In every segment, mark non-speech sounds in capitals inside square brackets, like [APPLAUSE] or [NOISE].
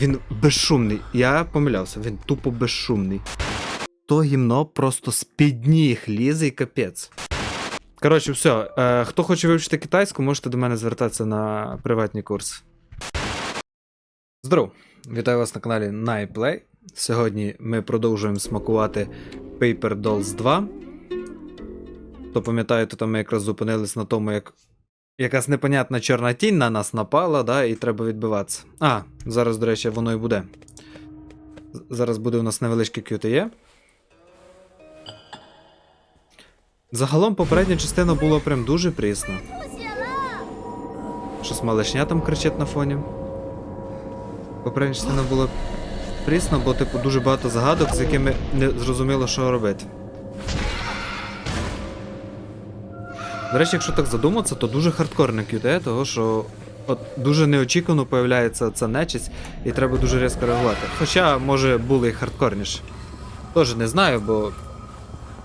Він безшумний. Я помилявся, він тупо безшумний. То гімно просто з-під ніг лізе і капець. Коротше, все. Е, хто хоче вивчити китайську, можете до мене звертатися на приватні курси. Здоров! Вітаю вас на каналі NiPlay. Сьогодні ми продовжуємо смакувати Paper Dolls 2. Хто пам'ятає, то там ми якраз зупинились на тому, як якась непонятна чорна тінь на нас напала, да, і треба відбиватися. А, зараз, до речі, воно і буде. Зараз буде у нас невеличке QTE. Загалом попередня частина була прям дуже прісна. Щось малишня там кричить на фоні. Попередня частина була прісна, бо, типу, дуже багато загадок, з якими не зрозуміло, що робити. До речі, якщо так задуматися, то дуже хардкорне QTE, того що от дуже неочікувано появляється ця нечисть, і треба дуже різко реагувати. Хоча, може, були і хардкорніше. Тоже не знаю, бо.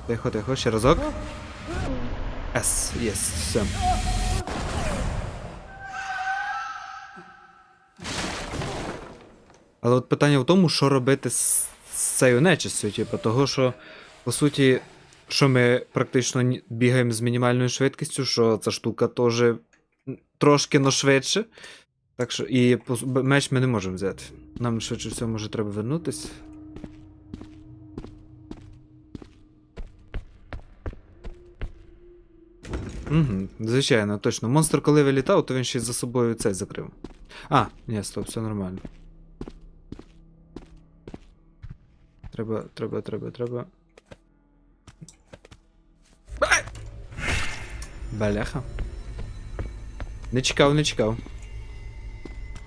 Тихо, тихо, ще разок. С, єс, все. Але от питання в тому, що робити з, з цією нечистю, типу, того, що, по суті, що ми практично бігаємо з мінімальною швидкістю, що ця штука теж трошки но швидше. Так що, і меч ми не можемо взяти. Нам швидше всього може треба вернутись. Угу, звичайно, точно. Монстр, коли вилітав, то він ще й за собою цей закрив. А, ні, стоп, все нормально. Треба, треба, треба, треба. Баляха. Не чекав, не чекав.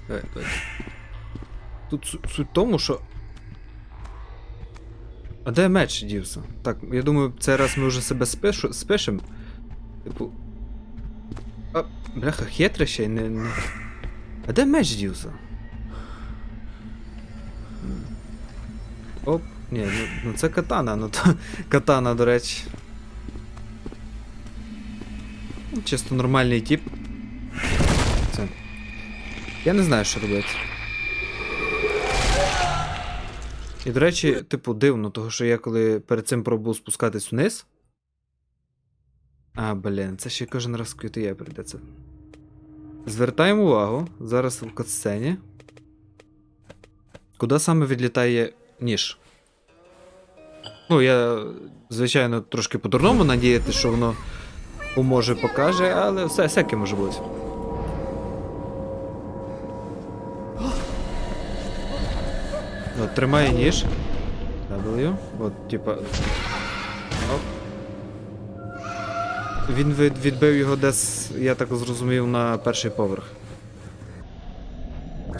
Давай, давай. Тут суть тому, що. А де меч дівся? Так, я думаю, цей раз ми вже себе спишу, спишем. Типу. А, бляха, хитре ще й не, не. А де меч дівся? Оп, ні, ну, ну це катана, ну то катана, до речі. Чисто нормальний тип. Це. Я не знаю, що робити. І, до речі, типу, дивно, того що я коли перед цим пробував спускатись вниз. А, блін, це ще кожен раз QTE прийдеться. Звертаємо увагу, зараз в катсцені. Куди саме відлітає ніж? Ну, я, звичайно, трошки по-дурному надіяти, що воно поможе, покаже, але все, всяке може бути. От, тримає ніж. W. От, типа. Оп. Він від, відбив його десь, я так зрозумів, на перший поверх.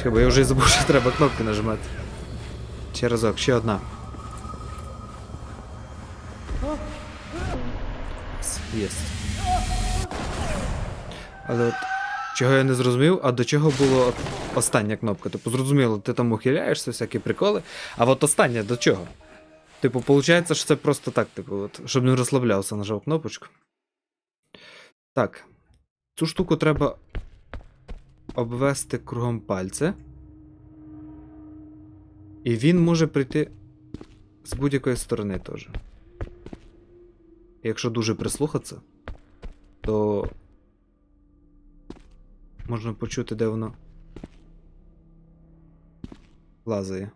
Бо я вже забув, що треба кнопки нажимати. Ще разок, ще одна. Єс. Але от. Чого я не зрозумів, а до чого була остання кнопка? Типу, зрозуміло, ти там ухиляєшся, всякі приколи. А от остання до чого? Типу, виходить, що це просто так, типу, от, щоб не розслаблявся, нажав кнопочку. Так. Цю штуку треба обвести кругом пальця. І він може прийти з будь-якої сторони теж. Якщо дуже прислухатися, то можна почути, де воно лазає.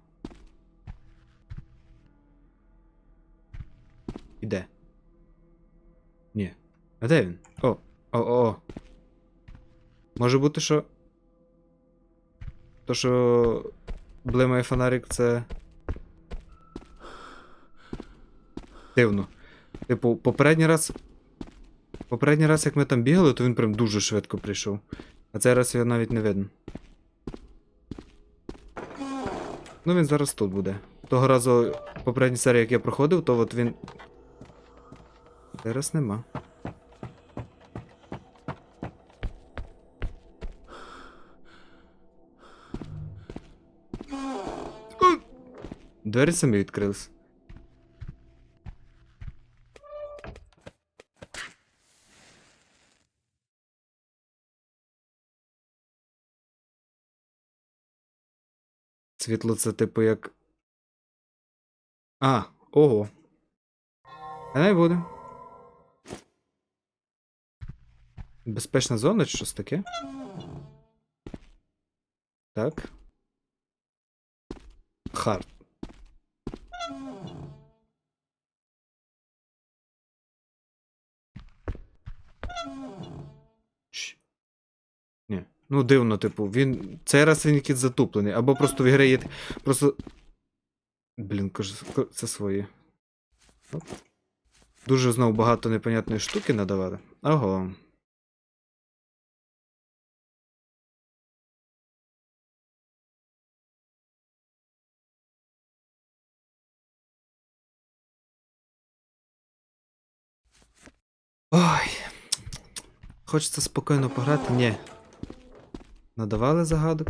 Іде. Ні. А де він? О, о, о, о. Може бути, що. То, що блимає фонарик, це. Дивно. Типу, попередній раз. Попередній раз, як ми там бігали, то він прям дуже швидко прийшов. А цей раз його навіть не видно. Ну він зараз тут буде. Того разу, попередній серії, як я проходив, то от він. Зараз нема. Двері самі відкрились. Світло це типу як. А, ого. Не буде. Безпечна зона чи щось таке? Так. Хард. Ну, дивно, типу, він. Цей раз він якийсь затуплений, або просто в ігри є. Просто. Блін, кажу, це свої. Оп. Дуже знову багато непонятної штуки надавали. Ого. Ой. Хочеться спокійно пограти? Ні. Надавали загадок?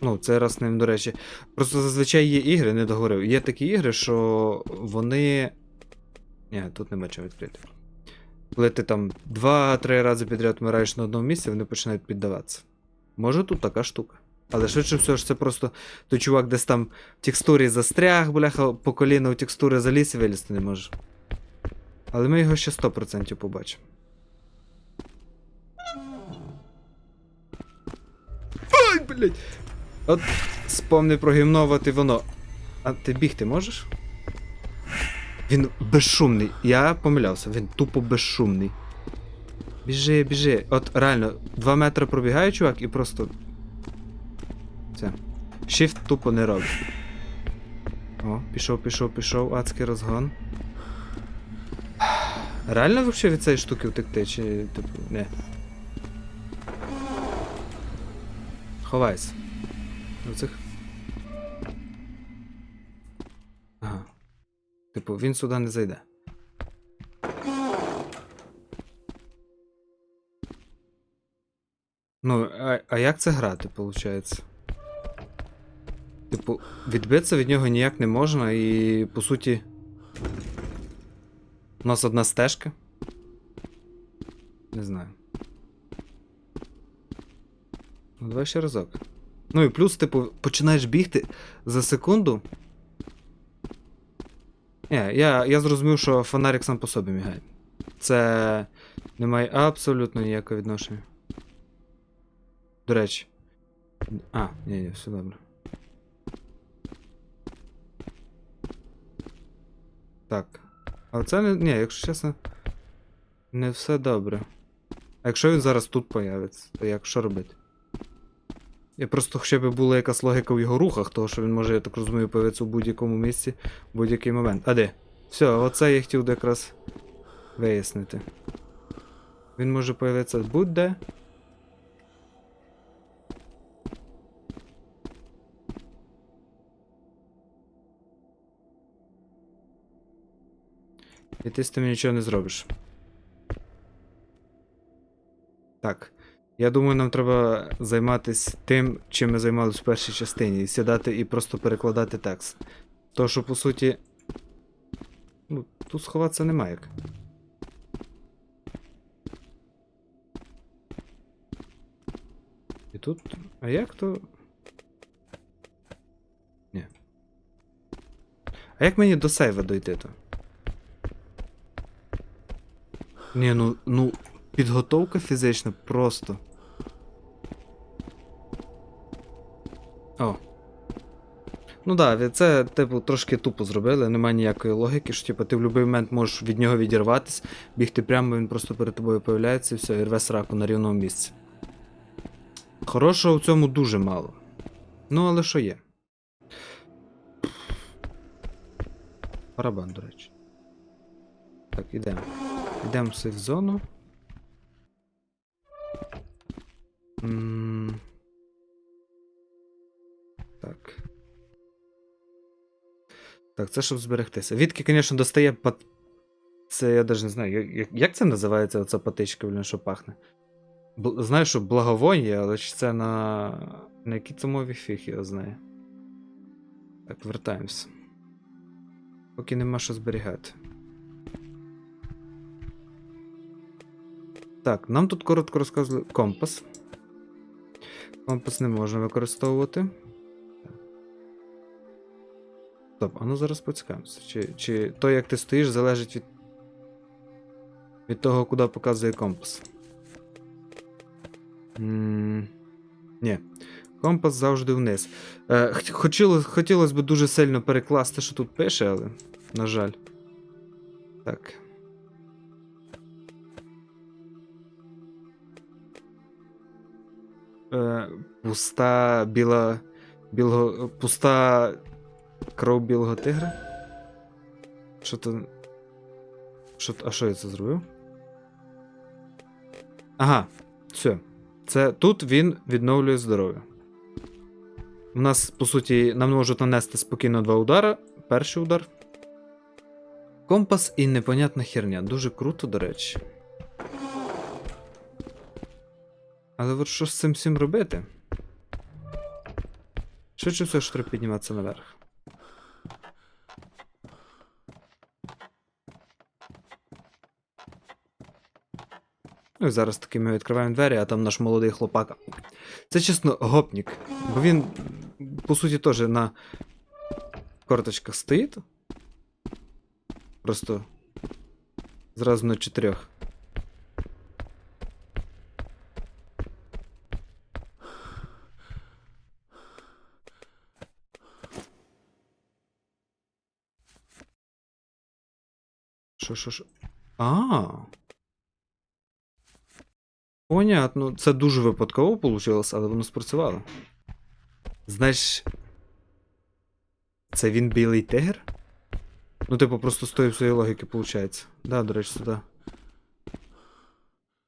Ну, цей раз ним, до речі. Просто зазвичай є ігри, не договорив. Є такі ігри, що вони. Ні, тут нема чого відкрити. Коли ти там 2-3 рази підряд вмираєш на одному місці, вони починають піддаватися. Може тут така штука. Але швидше всього ж це просто той чувак десь там в текстурі застряг, бляха, по коліна у текстури заліз і вилізти не може. Але ми його ще 100% побачимо. Ай, блядь! От спомни про гімновати воно. А ти бігти можеш? Він безшумний. Я помилявся, він тупо безшумний. Біжи, біжи. От реально, 2 метри пробігає чувак і просто. Все. Shift тупо не робить. О, пішов, пішов, пішов, адський розгон. Реально взагалі від цієї штуки втекти, чи типу, не. Ховайся. Оцих. Ага. Типу, він сюди не зайде. Ну, а, а як це грати, виходить? Типу, відбитися від нього ніяк не можна, і по суті. У нас одна стежка. Не знаю. Ну, давай ще разок. Ну і плюс, типу, починаєш бігти за секунду. Ні, я, я зрозумів, що фонарик сам по собі мігає. Це не має абсолютно ніякого відношення. До речі. А, ні, ні, все добре. Так. Але це не. Ні, якщо чесно. Не все добре. А якщо він зараз тут появиться, то як що робити? Я просто хоча б була якась логіка в його рухах, того що він може, я так розумію, появитися у будь-якому місці в будь-який момент. А де? Все, оце я хотів якраз вияснити. Він може появитися будь-де. І ти з тим нічого не зробиш. Так. Я думаю, нам треба займатися тим, чим ми займалися в першій частині. Сідати і просто перекладати текст. То, що по суті. Ну, тут сховатися немає як. І тут. А як то. Ні. А як мені до сейва дойти то? Ні, ну, ну, підготовка фізична просто. О. Ну так, це, типу, трошки тупо зробили, немає ніякої логіки, що типу, ти в будь-який момент можеш від нього відірватися, бігти прямо, він просто перед тобою появляється і все, і рве сраку на рівному місці. Хорошого в цьому дуже мало. Ну, але що є? Барабан, до речі. Так, ідемо. Йдемо в зону. Так. Так, це щоб зберегтися. Відки, звісно, достає пат... Це я навіть не знаю, як- як, це називається оця патичка, блін, що пахне. Бл... Знаю, що благовоння, але ж це на. На якій це мові фіг його знає. Так, вертаємося. Поки нема що зберігати. Так, нам тут коротко розказували компас. Компас не можна використовувати. Стоп, а ну зараз поцікавимося. Чи, чи то, як ти стоїш, залежить від. від того, куди показує компас. м ні. Компас завжди вниз. Е, хот- хотіло, хотілося б дуже сильно перекласти, що тут пише, але, на жаль. Так. Е, пуста біла. Білого, пуста кров білого тигра? Що то. Що, а що я це зробив? Ага, все. Це тут він відновлює здоров'я. У нас, по суті, нам можуть нанести спокійно два удара. Перший удар. Компас і непонятна херня. Дуже круто, до речі. Але от що з цим всім робити? Швидше все, що треба підніматися наверх. Ну і зараз таки ми відкриваємо двері, а там наш молодий хлопак. Це чесно гопнік. Бо він, по суті, теж на корточках стоїть. Просто зразу на чотирьох. Що, що, що? А. Понятно. Це дуже випадково вийшло, але воно спрацювало. Знаєш. Це він білий тигр? Ну, типу, просто з тої всієї логіки виходить. Да, до речі, сюди.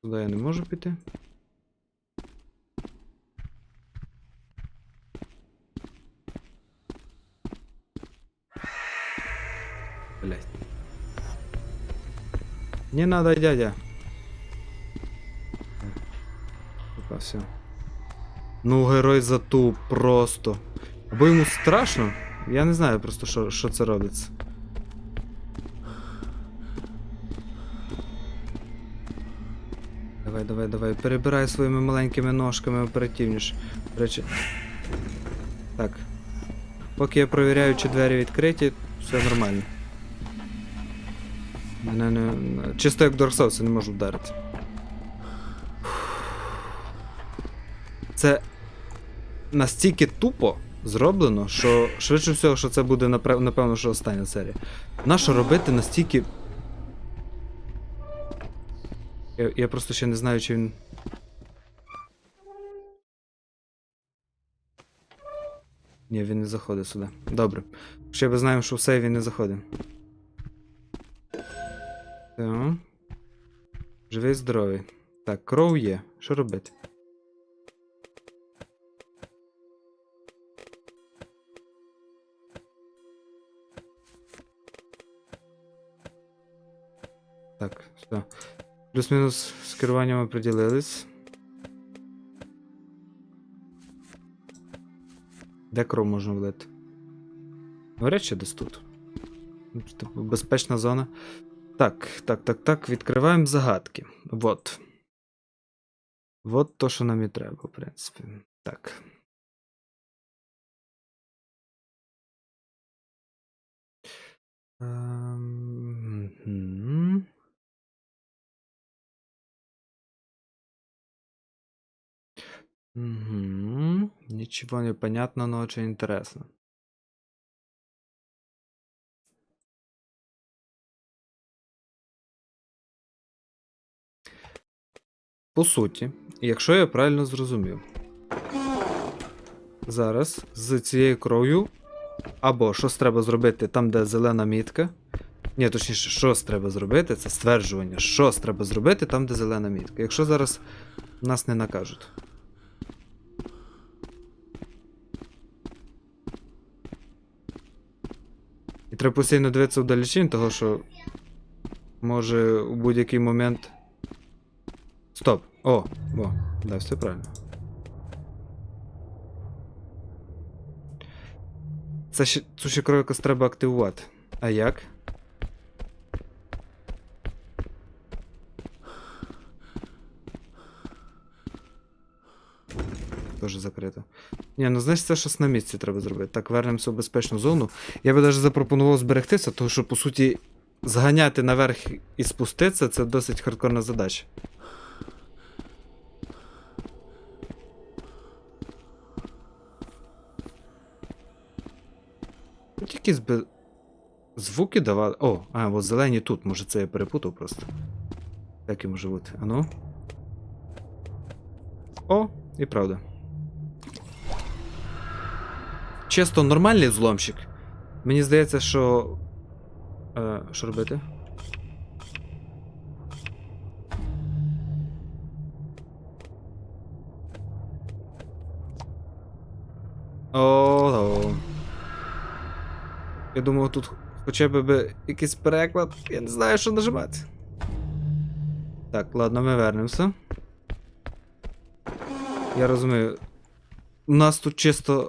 Сюди я не можу піти. Не надо, дядя. Опа, все. Ну, герой затуп просто. Або йому страшно. Я не знаю просто, що, що це робиться. Давай, давай, давай. Перебирай своїми маленькими ножками оперативніше. Речі. Так. Поки я провіряю, чи двері відкриті, все нормально. Мене не. Чисто як Dark Souls, я не можу вдарити. Це настільки тупо зроблено, що швидше всього, що це буде напевно, що остання серія. Нащо робити настільки. Я, я просто ще не знаю, чи він. Ні, він не заходить сюди. Добре. Ще ми знаємо, що все він не заходить. Так. Живий здоровий. Так, кров є. Що робити? Так, все. Плюс-мінус з керуванням оприділились. Де кров можна влити? Навряд чи десь тут. Типу, безпечна зона. Так, так, так, так. Відкриваємо загадки. Вот. Вот то, що нам і треба, в принципі. Так. Мгм. Ничего не понятно, но очень интересно. По суті, якщо я правильно зрозумів, зараз з цією кров'ю або щось треба зробити там, де зелена мітка. Ні, точніше, щось треба зробити, це стверджування. Щось треба зробити там, де зелена мітка. Якщо зараз нас не накажуть. І треба постійно дивитися вдалечінь, того що може у будь-який момент. Стоп. О, о, да, все правильно. Це ще цю ще крокос треба активувати. А як? Теж закрито. Ні, ну знаєш, це щось на місці треба зробити. Так, вернемося в безпечну зону. Я би навіть запропонував зберегтися, тому що, по суті, зганяти наверх і спуститися це досить хардкорна задача. Тут якісь звуки давали. О, а, от зелені тут, може це я перепутав просто. І може бути. Ану. О, і правда. Чисто нормальний зломщик. Мені здається, що. Е, що робити? О, Я думав, тут хоча б би якийсь переклад. Я не знаю, що нажимати. Так, ладно, ми вернемося. Я розумію. У нас тут чисто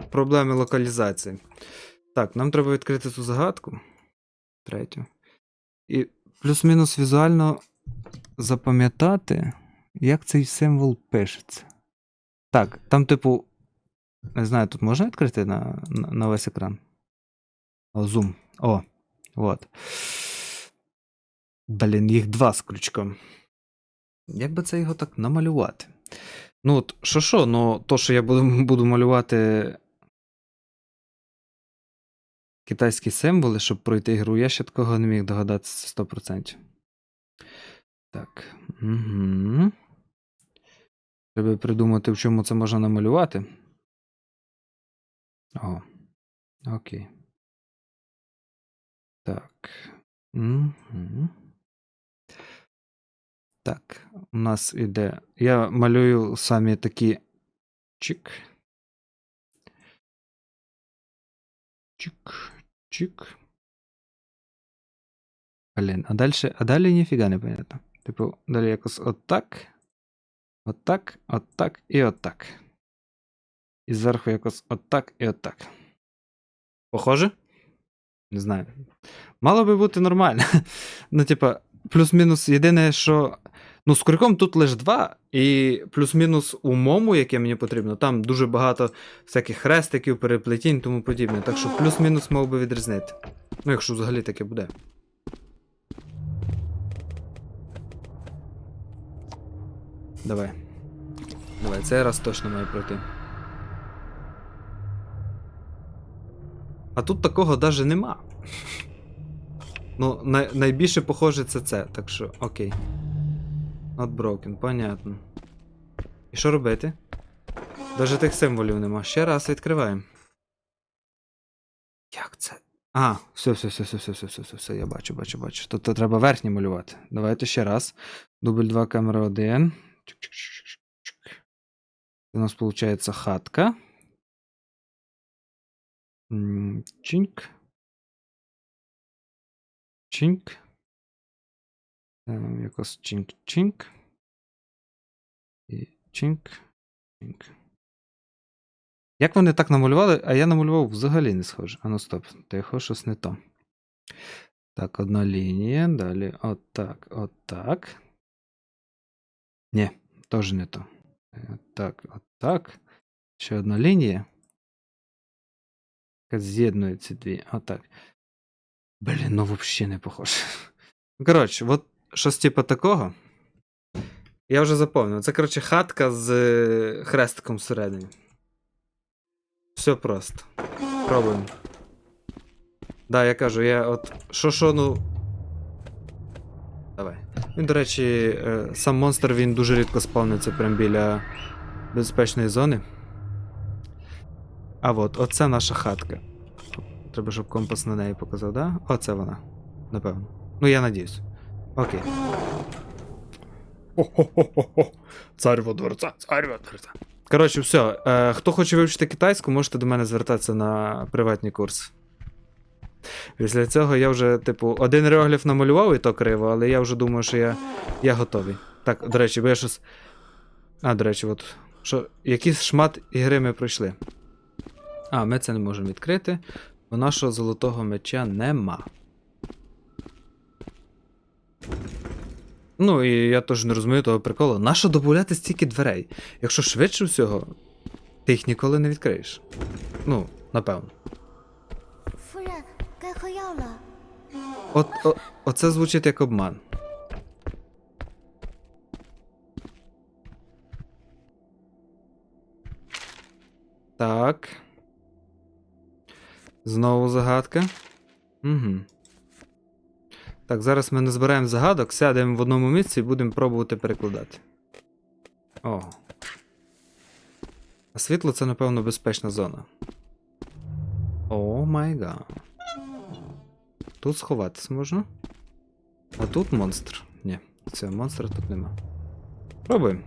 е, проблеми локалізації. Так, нам треба відкрити цю загадку. Третю. І плюс-мінус візуально запам'ятати, як цей символ пишеться. Так, там, типу. Не знаю, тут можна відкрити на, на, на весь екран? Зум. О, от. Блін, їх два з крючком. Як би це його так намалювати? Ну, от, що що, ну, то, що я буду, [LAUGHS] буду малювати китайські символи, щоб пройти гру, я ще такого не міг догадатися 100%. Так. Угу. Треба придумати, в чому це можна намалювати. О. Окей. Так. Угу. Так, у нас іде. Я малюю самі такі чик. Чик, чик. Блін, а далі, а далі ніфіга не понятно. Типу, далі якось отак. Отак, отак і отак. І зверху якось отак і отак. Похоже? Не знаю. Мало би бути нормально. [LAUGHS] Ну, типа, плюс-мінус, єдине, що. Ну, з крюком тут лише два, і плюс-мінус у мому, яке мені потрібно, там дуже багато всяких хрестиків, переплетінь, тому подібне. Так що плюс-мінус мав би відрізнити. Ну, якщо взагалі таке буде. Давай. Давай, цей раз точно має пройти. А тут такого даже нема. Ну, най- найбільше похоже це це, так що окей. Not broken, понятно. І що робити? Даже тих символів нема. Ще раз відкриваємо. Як це? А, все, все, все, все, все, все, все, все, все, я бачу, бачу, бачу. Тут треба верхнє малювати. Давайте ще раз. Дубль 2, камера 1. Чик-чик-чик-чик-чик. У нас виходить хатка. Чинк. Е, Якось чинк-чинк. І чинк. Чинк. Як вони так намалювали, а я намалював взагалі не схоже. А ну стоп, тихо, щось не то. Так, одна лінія, далі отак, отак. Ні, теж не то. Е, Так, отак. Ще одна лінія. З'єднує ці дві. Отак. Блін, ну взагалі не похоже. Ну, Коротше, от щось типу такого. Я вже запомнив. Це, коротше, хатка з е, хрестиком всередині. Все просто. Пробуємо. Да, я кажу, я от. Що що, ну. Давай. Він, до речі, е, сам монстр він дуже рідко спавниться прямо біля безпечної зони. А от, оце наша хатка. Треба, щоб компас на неї показав, да? Оце вона. Напевно. Ну, я надіюсь. Окей. Хо-хо-хо-хо. Царь во дворця, царь во. Коротше, все. Е, хто хоче вивчити китайську, можете до мене звертатися на приватні курси. Після цього я вже, типу, один реогліф намалював і то криво, але я вже думаю, що я, я готовий. Так, до речі, бо я щось. А, до речі, от. Що, якийсь шмат ігри ми пройшли. А, ми це не можемо відкрити, бо нашого золотого меча нема. Ну, і я теж не розумію того приколу. Нащо добавляти стільки дверей? Якщо швидше всього, ти їх ніколи не відкриєш. Ну, напевно. От, о, Оце звучить як обман. Так. Знову загадка. Угу. Так, зараз ми не збираємо загадок, сядемо в одному місці і будемо пробувати перекладати. О. А світло це, напевно, безпечна зона. О май гад. Тут сховатись можна. А тут монстр. Ні, цього монстра тут нема. Пробуємо.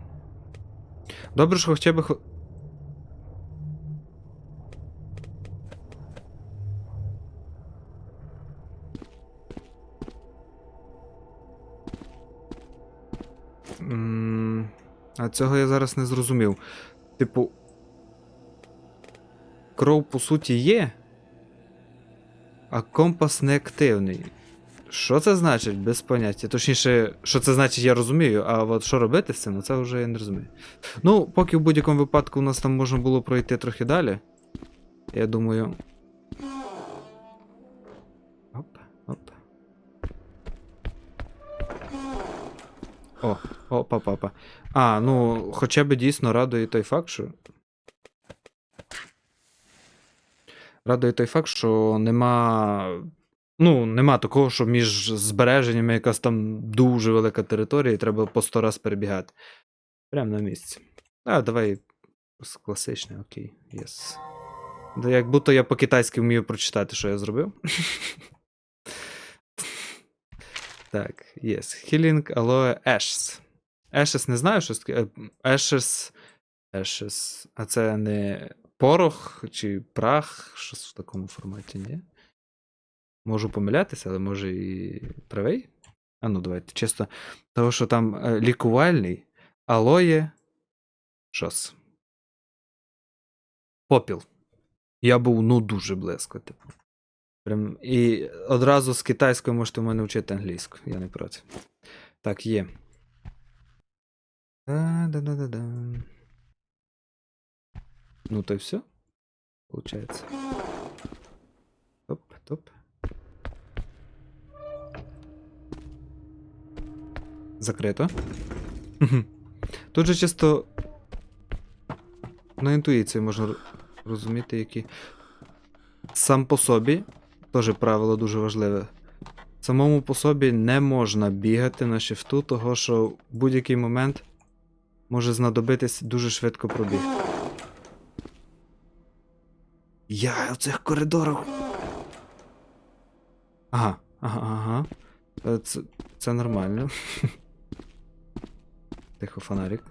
Добре, що хоча б. А цього я зараз не зрозумів. Типу. Кров, по суті, є, а компас не активний. Що це значить? Без поняття. Точніше, що це значить, я розумію, а от що робити з цим, це вже я не розумію. Ну, поки в будь-якому випадку у нас там можна було пройти трохи далі. Я думаю. О, опа, папа. А, ну, хоча б дійсно радує той факт, що. Радує той факт, що нема. Ну, нема такого, що між збереженнями якась там дуже велика територія, і треба по сто раз перебігати. Прямо на місці. А, давай. Класичне, окей, єс. Як будто я по-китайськи вмію прочитати, що я зробив. [LAUGHS] так, єс. Healing Aloe Ashes. Ashes не знаю, що таке. Е, Ashes. Ashes. А це не порох чи прах, щось в такому форматі, ні? Можу помилятися, але може і правий. А ну, давайте, чисто. Того, що там е, лікувальний, алоє. Щось. Попіл. Я був ну дуже близько, типу. Прям, і одразу з китайської можете в мене вчити англійську, я не проти. Так, є. Да-да-да-да-да. Ну, то й все. Получається. Топ, топ. Закрито. [LAUGHS] Тут же чисто на інтуїції можна розуміти, які. Сам по собі, теж правило дуже важливе. Самому по собі не можна бігати на шифту, того що в будь-який момент може знадобитись дуже швидко пробігти. Я в цих коридорах. Ага, ага, ага. Е, Це, це нормально. [LAUGHS] Тихо, фонарик.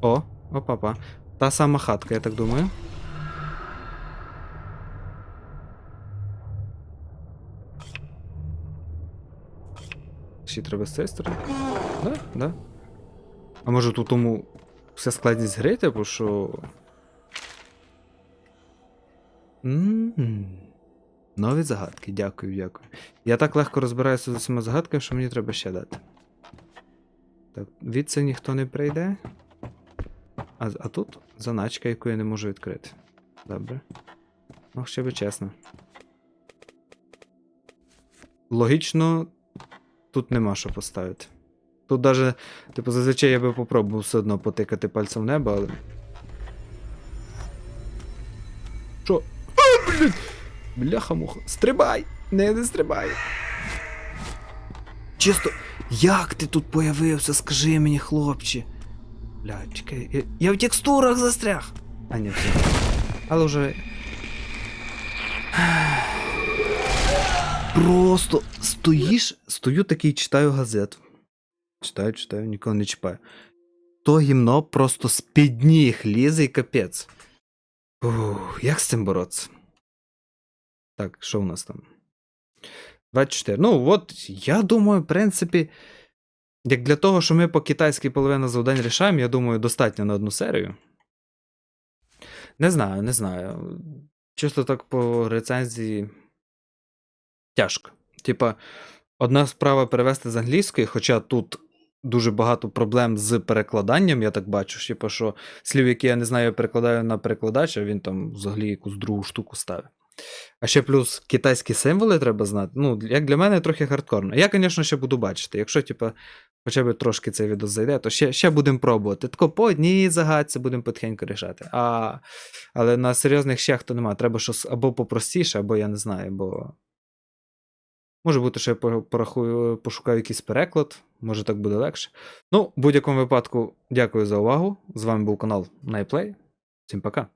О, опа-па. Та сама хатка, я так думаю. Ще треба цієї. Да, да. А може тут тому вся складність гри, типу, що. М, Нові загадки, дякую, дякую. Я так легко розбираюся з цими загадками, що мені треба ще дати. Так, відси ніхто не прийде. А, а тут заначка, яку я не можу відкрити. Добре. Ну, ще би чесно. Логічно, тут нема що поставити. Тут даже, типу, зазвичай я би попробував все одно потикати пальцем в небо, але. Що? А, блін! Бляха-муха. Стрибай! Не, не стрибай. Чисто. Як ти тут появився? Скажи мені, хлопче. Бля, чекай. Я, я в текстурах застряг. А ні, все. Але вже. Просто стоїш, стою такий, читаю газету. Читаю, читаю, нікого не чіпаю. То гімно просто з-під ніг лізе і капець. Ух, як з цим боротися? Так, що у нас там? 24. Ну, от, я думаю, в принципі, як для того, що ми по китайській половина завдань рішаємо, я думаю, достатньо на одну серію. Не знаю, не знаю. Чисто так по рецензії. Тяжко. Типа, одна справа перевести з англійської, хоча тут дуже багато проблем з перекладанням, я так бачу. Типу, що слів, які я не знаю, я перекладаю на перекладача, він там взагалі якусь другу штуку ставить. А ще плюс китайські символи треба знати. Ну, як для мене трохи хардкорно. Я, звісно, ще буду бачити. Якщо, типу, хоча б трошки цей відео зайде, то ще, ще будемо пробувати. Тако по одній загадці будемо потихеньку рішати. А, але на серйозних щах то немає. Треба щось або попростіше, або я не знаю, бо. Може бути, що я порахую, пошукаю якийсь переклад, може так буде легше. Ну, в будь-якому випадку, дякую за увагу. З вами був канал Найплей. Всім пока.